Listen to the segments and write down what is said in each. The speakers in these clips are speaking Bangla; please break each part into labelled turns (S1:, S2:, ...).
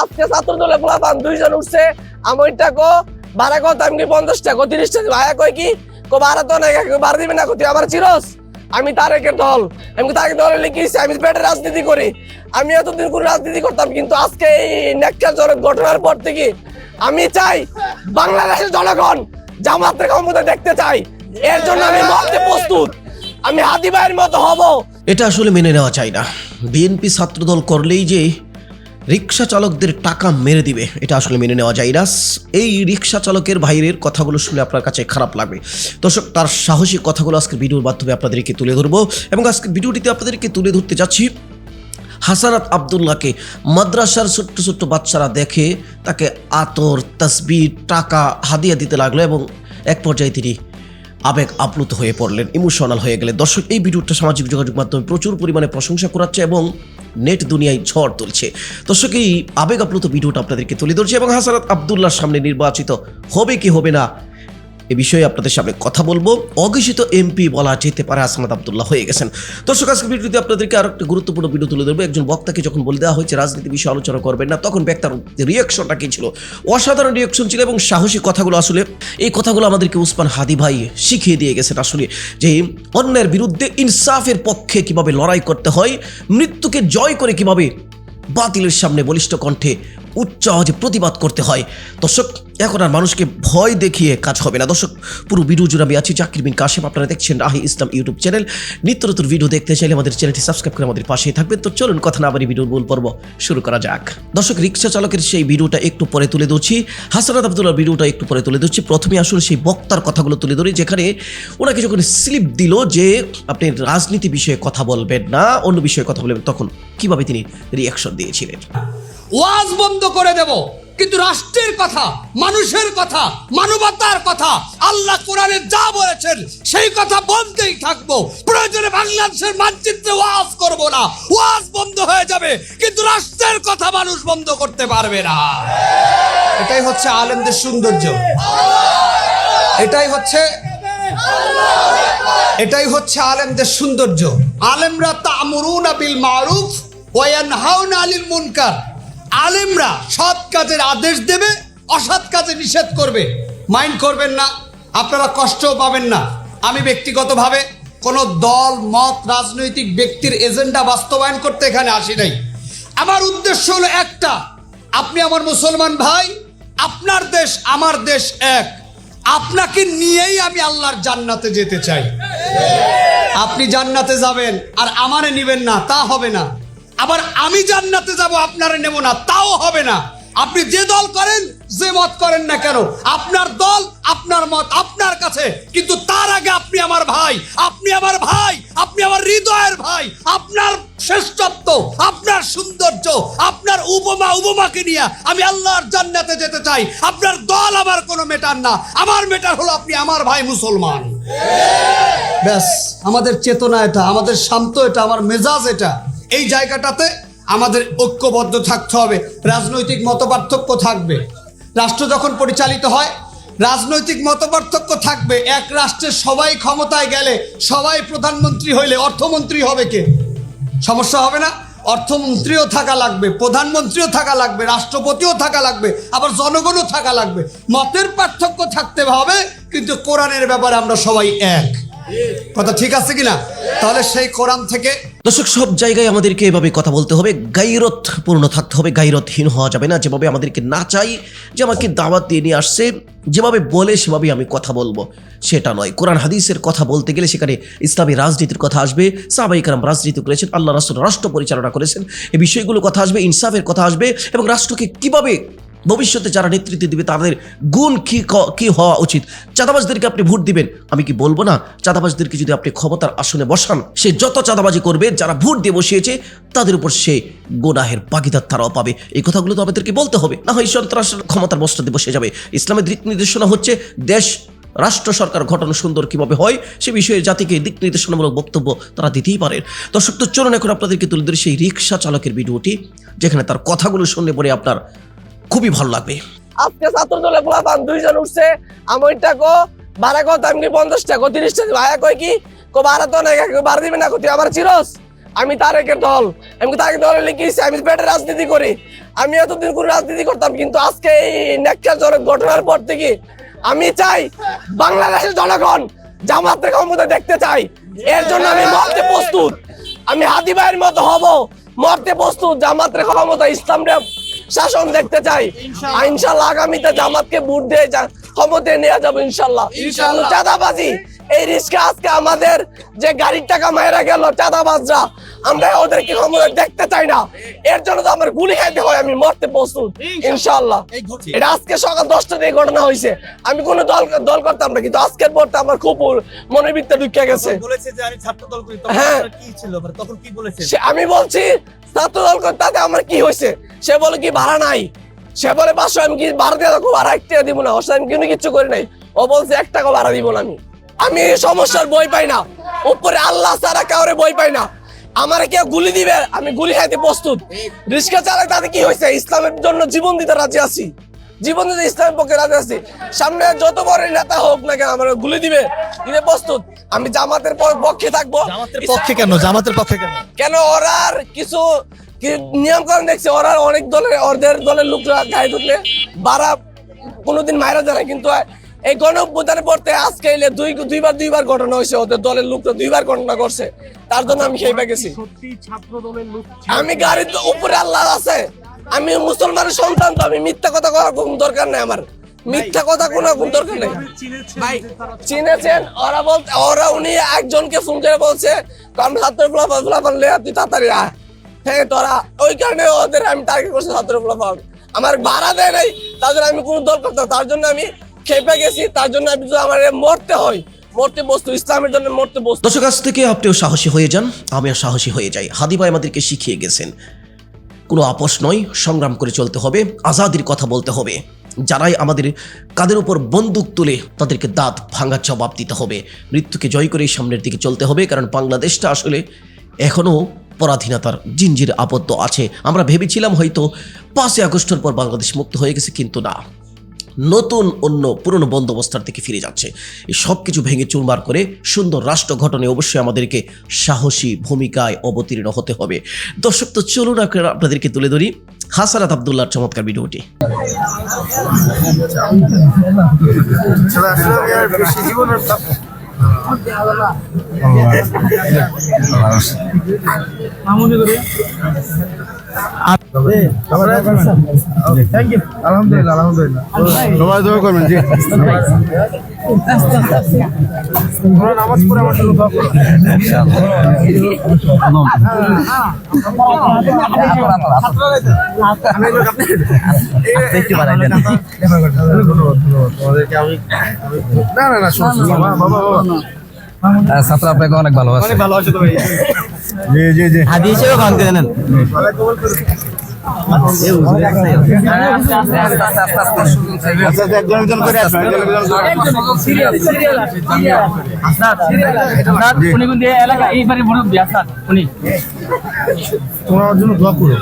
S1: আজকে ছাত্র দলে পোলাপান দুইজন উঠছে। আমি কো, ভাড়া কত? আমি কি পঞ্চাশ টাকা তিরিশ টাকা ভাড়া কই কি? কো, ভাড়া তো নাই ভাড়া দিবে না কো? তুই আমার চিরস। আমি তার তারেকের দল। আমি তারেক দলে লিখেছি আমি পেটের রাজনীতি করি। আমি এতদিন করে রাজনীতি করতাম, কিন্তু আজকে এই ন্যাক্কারজনক ঘটনার পর থেকে আমি চাই বাংলাদেশের জনগণ জামাতের ক্ষমতা দেখতে চাই। এর জন্য আমি মরতে প্রস্তুত। আমি হাতি ভাইয়ের মতো হব।
S2: এটা আসলে মেনে নেওয়া চাই না। বিএনপি ছাত্রদল করলেই যে রিক্সা চালকদের টাকা মেরে দিবে। এটা আসলে মেনে নেওয়া যায়। না এই রিক্সা চালকের ভাইয়ের কথাগুলো শুনে আপনার কাছে খারাপ লাগবে। দর্শক, তার সাহসী কথাগুলো আজকের ভিডিওর মাধ্যমে আপনাদেরকে তুলে ধরবো এবং আজকের ভিডিওটিতে আপনাদেরকে তুলে ধরতে যাচ্ছি হাসানাত আবদুল্লাহকে। মাদ্রাসার ছোট্ট ছোট্ট বাচ্চারা দেখে তাকে আতর তসবির টাকা হাদিয়া দিতে লাগল এবং এক পর্যায়ে তিনি আবেগ আপ্লুত হয়ে পড়লেন ইমোশনাল হয়ে গেলে দর্শক, এই ভিডিওটা সামাজিক যোগাযোগ মাধ্যমে প্রচুর পরিমাণে প্রশংসা করাচ্ছে এবং নেট দুনিয়ায় ঝড় তুলছে। দর্শক, এই আবেগ আপ্লুত ভিডিওটা আপনাদেরকে তুলে ধরছে এবং হাসানাত আবদুল্লার সামনে নির্বাচিত হবে কি হবে না এ বিষয়ে আপনাদের সামনে কথা বলব। অঘোষিত এমপি বলা যেতে পারে আসমাদ আবদুল্লাহ হয়ে গেছেন। দর্শক আজকে ভিডিওতে আপনাদেরকে আরও একটা গুরুত্বপূর্ণ ভিডিও তুলে ধরবো। একজন বক্তাকে যখন বলে দেওয়া হয়েছে, রাজনীতি বিষয়ে আলোচনা করবেন না, তখন ব্যক্তার রিয়াকশনটা কি ছিল? অসাধারণ রিয়াকশন ছিল এবং সাহসী কথাগুলো আসলে এই কথাগুলো আমাদেরকে উসমান হাদি ভাই শিখিয়ে দিয়ে গেছেন আসলে যে অন্যের বিরুদ্ধে ইনসাফের পক্ষে কীভাবে লড়াই করতে হয়, মৃত্যুকে জয় করে কীভাবে বাতিলের সামনে বলিষ্ঠ কণ্ঠে উচ্চ আওয়াজে প্রতিবাদ করতে হয়। দর্শক এখন আর মানুষকে ভয় দেখিয়ে কাজ হবে না। দর্শক, পুরো ভিডিও জুড়ে আমি আছি জাকির বিন কাশেম। আপনারা দেখছেন রাহি ইসলাম ইউটিউব চ্যানেল। নিত্য নতুন ভিডিও দেখতে চাইলে আমাদের চ্যানেলটি সাবস্ক্রাইব করে আমাদের পাশেই থাকবেন। তো চলুন, কথা না বাড়ি ভিডিওর মূল পর্ব শুরু করা যাক। দর্শক, রিক্সা চালকের সেই ভিডিওটা একটু পরে তুলে ধরছি। হাসানাত আবদুল্লাহ ভিডিওটা একটু পরে তুলে ধরছি। প্রথমে আসলে সেই বক্তার কথাগুলো তুলে ধরি, যেখানে ওনাকে যখন স্লিপ দিল যে আপনি রাজনীতি বিষয়ে কথা বলবেন না, অন্য বিষয়ে কথা বলবেন, তখন কীভাবে তিনি রিয়াকশন দিয়েছিলেন?
S3: ওয়াজ বন্ধ করে দেব। কিন্তু রাষ্ট্রের কথা, মানুষের কথা, মানবতার কথা, আল্লাহ কোরআনে যা বলেছেন, সেই কথা বলতেই থাকব। প্রয়োজনে বাংলাদেশের মানচিত্রে ওয়াজ করব না। ওয়াজ বন্ধ হয়ে যাবে, কিন্তু রাষ্ট্রের কথা মানুষ বন্ধ করতে পারবে না। এটাই হচ্ছে আলেমদের সৌন্দর্য। এটাই হচ্ছে এটাই হচ্ছে আলেমদের সৌন্দর্য। আলেমরা তামরুনা বিল মারুফ ওয়ানহাউনা আনিল মুনকার। আলেমরা সৎ কাজের আদেশ দেবে, অসৎ কাজে নিষেধ করবে। মাইন্ড করবেন না, আপনারা কষ্টও পাবেন না। আমি ব্যক্তিগতভাবে কোনো দল, মত, রাজনৈতিক ব্যক্তির এজেন্ডা বাস্তবায়ন করতে এখানে আসি নাই। আমার উদ্দেশ্য হলো একটা, আপনি আমার মুসলমান ভাই, আপনার দেশ আমার দেশ এক। আপনাকে নিয়েই আমি আল্লাহর জান্নাতে যেতে চাই। আপনি জান্নাতে যাবেন আর আমারে নিবেন না, তা হবে না। আবার আমি জান্নাতে যাব, আপনারে নেব না। তাও হবে না। আপনি যে দল করেন, যে মত করেন না কেন, আপনার দল আপনার মত, আপনার কাছে। কিন্তু তার আগে আপনি আমার ভাই, আপনি আমার ভাই, আপনি আমার হৃদয়ের ভাই, আপনার শ্রেষ্ঠত্ব, আপনার সৌন্দর্য, আপনার উপমা, উপমাকে নিয়ে আমি আল্লাহর জান্নাতে যেতে চাই। আপনার দল আমার কোনো মেটার না। আমার মেটার হলো আপনি আমার ভাই মুসলমান। ব্যাস, আমাদের চেতনা এটা, আমাদের শান্ত এটা, আমার মেজাজ এটা। এই জায়গাটাতে আমাদের ঐক্যবদ্ধ থাকতে হবে, রাজনৈতিক মতপার্থক্য থাকবে। রাষ্ট্র যখন পরিচালিত হয়, রাজনৈতিক মতপার্থক্য থাকবে। এক রাষ্ট্রের সবাই ক্ষমতায় গেলে সবাই প্রধানমন্ত্রী হইলে অর্থমন্ত্রী হবে কে? সমস্যা হবে না? অর্থমন্ত্রীও থাকা লাগবে, প্রধানমন্ত্রীও থাকা লাগবে, রাষ্ট্রপতিও থাকা লাগবে, আবার জনগণও থাকা লাগবে। মতের পার্থক্য থাকতে হবে, কিন্তু কোরআনের ব্যাপারে আমরা সবাই এক। কথা ঠিক আছে কিনা? তাহলে সেই কোরআন থেকে
S2: দর্শক, সব জায়গায় আমাদেরকে এভাবে কথা বলতে হবে। গাইরত পূর্ণ থাকতে হবে গাইরতহীন হওয়া যাবে না। যেভাবে আমাদেরকে না চাই, যে আমাকে দাওয়াত দিয়ে নিয়ে আসছে, যেভাবে বলে সেভাবে আমি কথা বলব। সেটা নয়। কোরআন, হাদিসের কথা বলতে গেলে সেখানে ইসলামী রাজনীতির কথা আসবে। সাবাইকারাম রাজনীতি করেছেন, আল্লাহ রাষ্ট্র রাষ্ট্র পরিচালনা করেছেন। এই বিষয়গুলো কথা আসবে, ইনসাফের কথা আসবে এবং রাষ্ট্রকে কীভাবে ভবিষ্যতে যারা নেতৃত্ব দিবে, তাদের গুণ কি ক- হওয়া উচিত? চাঁদাবাজদেরকে আপনি ভোট দিবেন। আমি কি বলব না? চাঁদাবাজদেরকে যদি আপনি ক্ষমতার আসনে বসান, সে যত চাঁদাবাজি করবে, যারা ভোট দিয়ে বসিয়েছে, তাদের উপর সে গোনাহের বাগিদার তারাও পাবে। এই কথাগুলো তো আমাদেরকে বলতে হবে। না হয় সন্ত্রাস ক্ষমতার বস্তাতে বসে যাবে। ইসলামের দিক নির্দেশনা হচ্ছে দেশ, রাষ্ট্র, সরকার ঘটনা সুন্দর কীভাবে হয়, সে বিষয়ে জাতিকে দিক নির্দেশনামূলক বক্তব্য তারা দিতেই পারে। দর্শক, তো চলুন এখন আপনাদেরকে তুলে ধরে সেই রিক্সা চালকের ভিডিওটি, যেখানে তার কথাগুলো শুনলে পরে আপনার খুবই ভালো লাগবে।
S1: আজকে ছাত্র দলে পোলাপান দুইজন উঠছে। আমি ওইটা কো ভাড়া কত আমি পঞ্চাশ টাকা তিরিশ টাকা ভাড়া কই কি? কো ভাড়া তো নাই ভাড়া দিবে না তুই আমার চিরস? আমি তারেকের দল। আমি তারেক দলে লিখেছি আমি পেটের রাজনীতি করি। আমি এতদিন কোনো রাজনীতি করতাম, কিন্তু আজকে এই নেকচারজনক ঘটনার পর থেকে আমি চাই বাংলাদেশের জনগণ জামাতের ক্ষমতা দেখতে চাই। এর জন্য আমি মরতে প্রস্তুত। আমি হাদি ভাইয়ের মতো হব, মরতে প্রস্তুত, জামাতের ক্ষমতা ইসলামরা শাসন দেখতে চাই। ইনশাল্লাহ। আগামীতে জামাতকে বুট দিয়ে ক্ষমতায় নিয়ে যাব ইনশাল্লাহ। চাঁদাবাজি। এই রিস্কে আজকে আমাদের যে গাড়ির টাকা মায়েরা গেল চাঁদাবাজরা। আমরা ওদেরকে ক্ষমতা দেখতে চাই না। এর জন্য তো আমার গুলি খাইতে হয় আমি মরতে প্রস্তুত। ইনশাল্লাহ। এটা আজকে সকাল দশটা দিয়ে ঘটনা হয়েছে। আমি কোনো দল দল করতাম না কিন্তু আজকের পরটা আমার খুব মনের ভিতরে ঢুকে গেছে।
S4: বলেছে যে আমি ছাত্র দল করি তখন। কি ছিল? মানে তখন কি বলেছেন
S1: আমি বলছি ছাত্র দল তাতে আমার কি হয়েছে? সে বলে কি ভাড়া নাই। সে বলে পাঁচশো আমি কি ভাড়া দিয়ে রাখব? ভাড়া এক টাকা দিব না। ওর আমি কিন্তু কিচ্ছু করি নাই। ও বলছে এক টাকা ভাড়া দিব না আমি। আমি সমস্যার বই পাই না। উপরে আল্লাহ ছাড়া কাউরে বই পাই না। আমার কেউ গুলি দিবে? আমি গুলি খাইতে প্রস্তুত। রিক্সা চালাই তাতে কি হয়েছে? ইসলামের জন্য জীবন দিতে রাজি আছি। জীবন দিতে ইসলামের পক্ষে রাজি আছি। সামনে যত বড় নেতা হোক না কেন আমার গুলি দিবে? দিতে প্রস্তুত। আমি জামাতের পক্ষে থাকব।
S4: জামাতের পক্ষে কেন? জামাতের পক্ষে কেন?
S1: কেন ওরা আর কিছু নিয়ম কারণ দেখছে? ওরা অনেক দলের ওদের দলের লোকরা গায়ে ঢুকলে বারা কোনোদিন মায়েরা যায় না। কিন্তু এই গণ অভ্যুত্থানের পড়তে আজকে এলে দুই দুইবার দুইবার ঘটনা হয়েছে ওদের দলের লোকরা দুইবার ঘটনা করছে। তার জন্য আমি খেয়ে গেছি। আমি গাড়ির তো উপরে আল্লাহ আছে। আমি মুসলমানের সন্তান তো আমি মিথ্যা কথা করার কোনো দরকার নেই আমার। মিথ্যা কথা কোনো কোনো দরকার নেই। চিনেছেন? ওরা বলতে ওরা উনি একজনকে ফোন করে বলছে কারণ ছাত্র ফলাফল ফলাফল লে তুই তাড়াতাড়ি আয়। হ্যাঁ তোরা ওই কারণে ওদের আমি টার্গেট করছি ছাত্র ফলাফল। আমার ভাড়া দেয় নাই তাদের আমি কোনো দল করতাম তার জন্য আমি খেপে গেছি, তার জন্য আমি আমার মরতে হয়, মরতে বস্তু, ইসলামের জন্য মরতে বস্তু।
S2: দর্শক কাছ থেকে আপনিও সাহসী হয়ে যান আমিও সাহসী হয়ে যাই। হাদি ভাই আমাদেরকে শিখিয়ে গেছেন। কোনো আপোষ নয়, সংগ্রাম করে চলতে হবে, আজাদির কথা বলতে হবে। যারাই আমাদের কাদের উপর বন্দুক তুলে, তাদেরকে দাঁত ভাঙার জবাব দিতে হবে। মৃত্যুকে জয় করেই সামনের দিকে চলতে হবে, কারণ বাংলাদেশটা আসলে এখনও পরাধীনতার জিঞ্জির আবদ্ধ আছে। আমরা ভেবেছিলাম হয়তো পাঁচই আগস্টের পর বাংলাদেশ মুক্ত হয়ে গেছে, কিন্তু না। নতুন অন্য পুরনো বন্দোবস্তার থেকে ফিরে যাচ্ছে। এই সব কিছু ভেঙে চুরমার করে সুন্দর রাষ্ট্র গঠনে অবশ্যই আমাদেরকে সাহসী ভূমিকায় অবতীর্ণ হতে হবে। দর্শক, তো চলুন আপনাদেরকে তুলে ধরি হাসানাত আবদুল্লাহর চমৎকার ভিডিওটি।
S5: আলহামদুলিল্লাহ আলহামদুলিল্লাহ সবাই দোয়া করবেন জি নামাজ পড়ে আমার জন্য দোয়া করবেন না না না বাবা বাবা বাবা
S6: ছাত্র আপনাকে অনেক ভালোবাসে
S4: অনেক ভালো আছে তো ভাই
S5: জি জি জি
S6: হাদি হিসেবে গান করে নেন
S5: আচ্ছা করে করে তোমরা জন্য দোয়া করো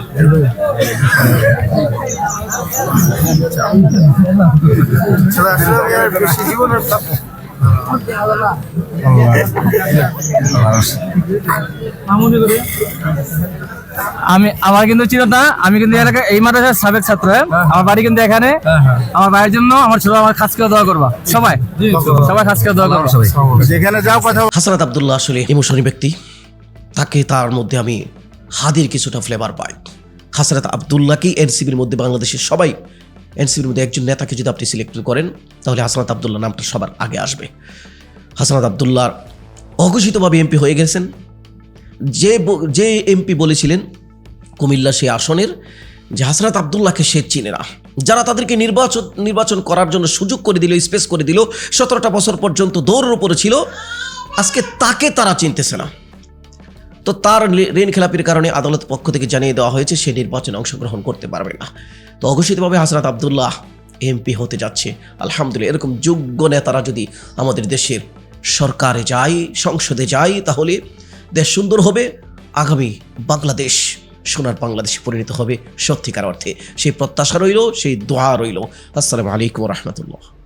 S5: ছেলে আসলে আমি আর বেশি জীবনের
S7: আমি আমার কিন্তু ছিল না আমি কিন্তু এলাকা এই মাদ্রাসার সাবেক ছাত্র হ্যাঁ? আমার বাড়ি কিন্তু এখানে। আমার ভাইয়ের জন্য আমার ছোট আমার খাস করে দোয়া করবা। সবাই? সবাই খাস করে দোয়া করবা। সবাই।
S5: যেখানে যাও কথা
S2: হাসানাত আবদুল্লাহ আসলে ইমোশনী ব্যক্তি। তাকে তার মধ্যে আমি হাদির কিছুটা ফ্লেভার পাই। হাসানাত আবদুল্লাহকেই এনসিবির মধ্যে বাংলাদেশের সবাই এনসিবির মধ্যে একজন নেতাকে যদি আপনি সিলেক্ট করেন তাহলে হাসানাত আবদুল্লাহ নামটা সবার আগে আসবে। হাসানাত আবদুল্লাহ অঘোষিতভাবে এমপি হয়ে গেছেন। যে যে এমপি বলেছিলেন কুমিল্লা সেই আসনের, যে হাসনাত আবদুল্লাহকে সে চিনে না। যারা তাদেরকে নির্বাচন নির্বাচন করার জন্য সুযোগ করে দিল স্পেস করে দিল, সতেরোটা বছর পর্যন্ত দৌড়ের উপরে ছিল, আজকে তাকে তারা চিনতেছে না। তো তার ঋণ খেলাপির কারণে আদালত পক্ষ থেকে জানিয়ে দেওয়া হয়েছে, সে নির্বাচনে অংশগ্রহণ করতে পারবে না। তো অঘোষিতভাবে হাসনাত আবদুল্লাহ এমপি হতে যাচ্ছে। আলহামদুলিল্লাহ, এরকম যোগ্য নেতারা যদি আমাদের দেশের সরকারে যায়, সংসদে যায়, তাহলে দেশ সুন্দর হবে, আগামী বাংলাদেশ সোনার বাংলাদেশে পরিণত হবে সত্যিকার অর্থে। সেই প্রত্যাশা রইল, সেই দোয়া রইল। আসসালামু আলাইকুম রহমতুল্লাহ।